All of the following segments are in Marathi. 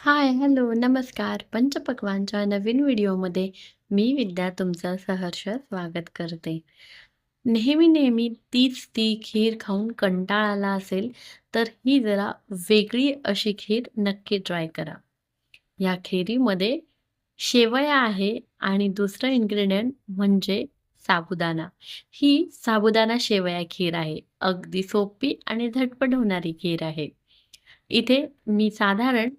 हाय, हॅलो, नमस्कार. पंचपक्वांच्या नवीन व्हिडिओमध्ये मी विद्या तुमचं सहर्ष स्वागत करते. नेहमी-नेहमी तीच ती खीर खाऊन कंटाळा आला असेल, तर ही जरा वेगळी अशी खीर नक्की ट्राय करा. या खिरीमध्ये शेवया आहे आणि दुसरं इन्ग्रेडियंट म्हणजे साबुदाणा. ही साबुदाणा शेवया खीर आहे. अगदी सोपी आणि झटपट होणारी खीर आहे. इथे मी साधारण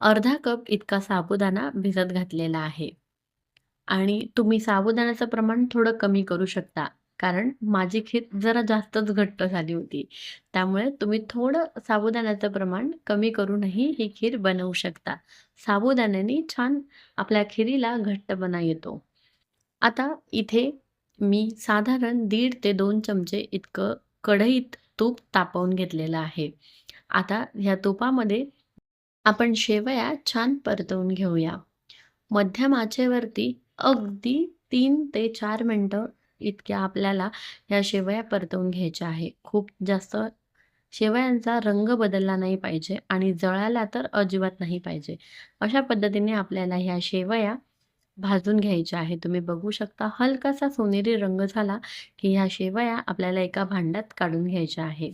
अर्धा कप इतका साबुदाणा भिजत घातलेला आहे आणि तुम्ही साबुदाण्याचं प्रमाण थोडं कमी करू शकता. कारण माझी खीर जरा जास्तच घट्ट झाली होती. त्यामुळे तुम्ही थोडं साबुदाण्याचं प्रमाण कमी करूनही ही खीर बनवू शकता. साबुदाण्याने छान आपल्या खिरीला घट्टपणा येतो. आता इथे मी साधारण दीड ते दोन चमचे इतकं कढईत तूप तापवून घेतलेलं आहे. आता ह्या तुपामध्ये आपण शेवया छान परतवून घेऊया. मध्यम आचेवरती अगदी तीन ते चार मिनटं इतक्या आपल्याला ह्या शेवया परतवून घ्यायच्या आहे. खूप जास्त शेवयांचा रंग बदलला नाही पाहिजे आणि जळायला तर अजिबात नाही पाहिजे. अशा पद्धतीने आपल्याला ह्या शेवया भाजून घ्यायच्या आहे. तुम्ही बघू शकता हलकासा सोनेरी रंग झाला, की ह्या शेवया आपल्याला एका भांड्यात काढून घ्यायच्या आहे.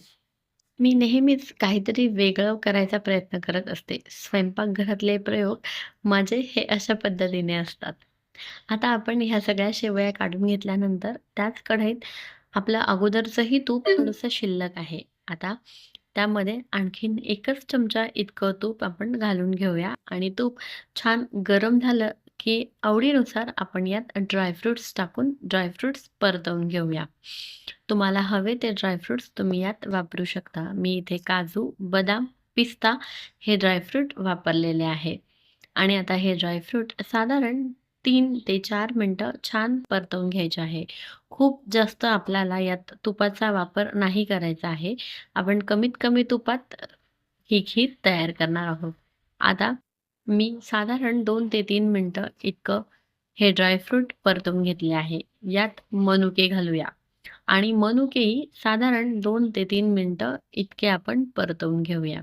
मी नेहमीच काहीतरी वेगळं करायचा प्रयत्न करत असते. स्वयंपाकघरातले प्रयोग माझे हे अशा पद्धतीने असतात. आता आपण ह्या सगळ्या शेवया काढून घेतल्यानंतर त्याच कढईत आपलं अगोदरचंही तूप थोडंसं शिल्लक आहे. आता त्यामध्ये आणखीन 1च चमचा इतकं तूप आपण घालून घेऊया आणि तूप छान गरम झालं, की आवडीनुसार आपण यात ड्रायफ्रुट्स टाकून ड्रायफ्रुट्स परतवून घेऊया. तुम्हाला हवे ते ड्रायफ्रुट्स तुम्ही यात वापरू शकता. मी इथे काजू, बदाम, पिस्ता हे ड्रायफ्रूट वापरलेले आहे आणि आता हे ड्रायफ्रूट साधारण तीन ते चार मिनटं छान परतवून घ्यायचे आहे. खूप जास्त आपल्याला यात तुपाचा वापर नाही करायचा आहे. आपण कमीत कमी तुपात ही खीर तयार करणार आहोत. आता मी साधारण दोन ते तीन मिनटं इतकं हे ड्रायफ्रूट परतून घेतले आहे. यात मनुके घालूया आणि मनुकेही साधारण दोन ते तीन मिनटं इतके आपण परतवून घेऊया.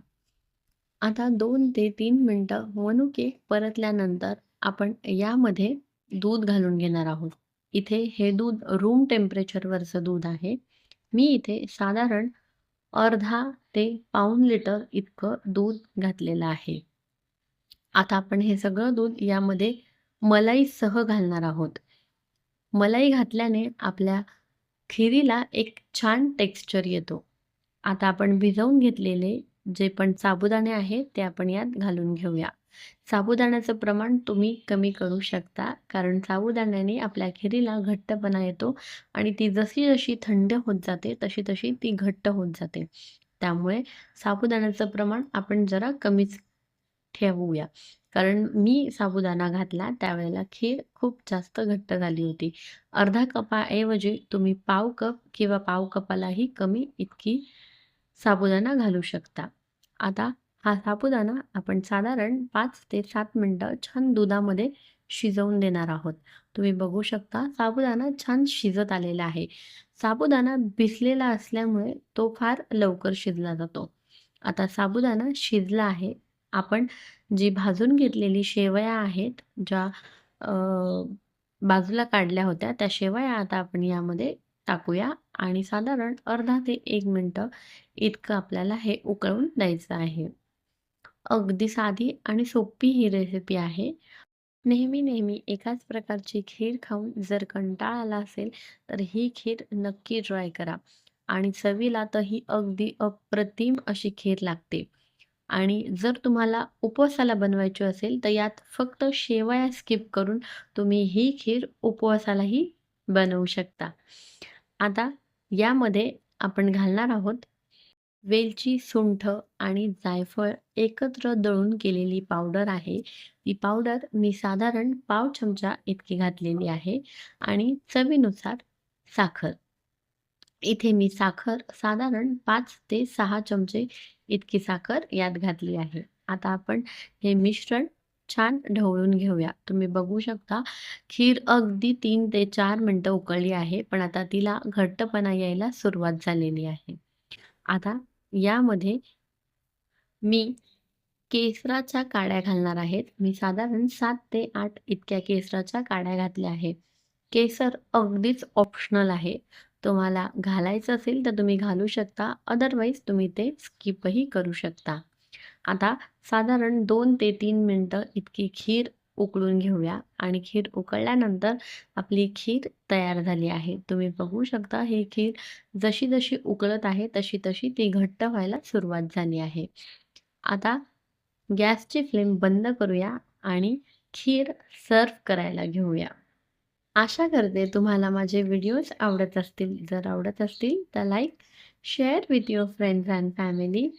आता दोन ते तीन मिनटं मनुके परतल्यानंतर आपण यामध्ये दूध घालून घेणार आहोत. इथे हे दूध रूम टेम्परेचरवरचं दूध आहे. मी इथे साधारण अर्धा ते पाऊण लिटर इतकं दूध घातलेलं आहे. आता आपण हे सगळं दूध यामध्ये मलाईसह घालणार आहोत. मलाई घातल्याने आपल्या खिरीला एक छान टेक्स्चर येतो. आता आपण भिजवून घेतलेले जे पण साबुदाणे आहेत ते आपण यात घालून घेऊया. साबुदाण्याचं प्रमाण तुम्ही कमी करू शकता. कारण साबुदाण्याने आपल्या खिरीला घट्टपणा येतो आणि ती जशी-जशी थंड होत जाते, तशी-तशी ती घट्ट होत जाते. त्यामुळे साबुदाण्याचं प्रमाण आपण जरा कमीच ठेवूया. कारण मी साबुदाणा घातला त्यावेळेला खीर खूप जास्त घट्ट झाली होती. अर्धा कपाऐवजी तुम्ही पाव कप किंवा पाव कपालाही कमी इतकी साबुदाणा घालू शकता. आता हा साबुदाणा आपण साधारण पाच ते सात मिनटं छान दुधामध्ये शिजवून देणार आहोत. तुम्ही बघू शकता साबुदाणा छान शिजत आलेला आहे. साबुदाणा भिसलेला असल्यामुळे तो फार लवकर शिजला जातो. आता साबुदाणा शिजला आहे. आपण जी भाजून घेतलेली शेवया आहेत, ज्या बाजूला काढल्या होत्या, त्या शेवया आता आपण यामध्ये टाकूया आणि साधारण अर्धा ते एक मिनटं इतकं आपल्याला हे उकळून द्यायचं आहे. अगदी साधी आणि सोपी ही रेसिपी आहे. नेहमी-नेहमी एकाच प्रकारची खीर खाऊन जर कंटाळा आला असेल, तर ही खीर नक्की ट्राय करा आणि चवीला तर ही अगदी अप्रतिम अशी खीर लागते. आणि जर तुम्हाला उपवासाला बनवायची असेल, तर यात फक्त शेवया स्किप करून तुम्ही ही खीर उपवासालाही बनवू शकता. आता यामध्ये आपण घालणार आहोत वेलची, सुंठ आणि जायफळ एकत्र दळून केलेली पावडर आहे. ती पावडर मी साधारण पाव चमचा इतकी घातलेली आहे आणि चवीनुसार साखर. इथे मी साखर साधारण पाच ते सहा चमचे इतकी साखर यात घातली आहे. आता आपण हे मिश्रण छान ढवळून घेऊया. तुम्ही बघू शकता खीर अगदी तीन ते चार मिनटं उकळली आहे, पण आता तिला घट्टपणा यायला सुरुवात झालेली आहे. आता यामध्ये मी केसराच्या काड्या घालणार आहेत. मी साधारण सात ते आठ इतक्या केसराच्या काड्या घातल्या आहेत केसर अगदीच ऑप्शनल आहे. तुम्हाला घालायचं असेल तर तुम्ही घालू शकता. अदरवाईज तुम्ही ते स्किपही करू शकता. आता साधारण दोन ते तीन मिनटं इतकी खीर उकळून घेऊया आणि खीर उकळल्यानंतर आपली खीर तयार झाली आहे. तुम्ही बघू शकता ही खीर जशी-जशी उकळत आहे तशी-तशी ती घट्ट व्हायला सुरुवात झाली आहे. आता गॅसची फ्लेम बंद करूया आणि खीर सर्व करायला घेऊया. आशा करते तुम्हाला माझे व्हिडिओज आवडत असतील. जर आवडत असतील तर like, share with your friends and family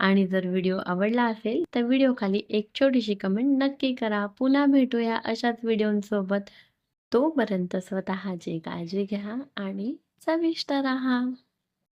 आणि जर व्हिडिओ आवडला असेल तर व्हिडिओखाली एक छोटीशी कमेंट नक्की करा. पुन्हा भेटूया अशाच व्हिडिओंसोबत. तोपर्यंत स्वतःची काळजी घ्या आणि चविष्ट राहा.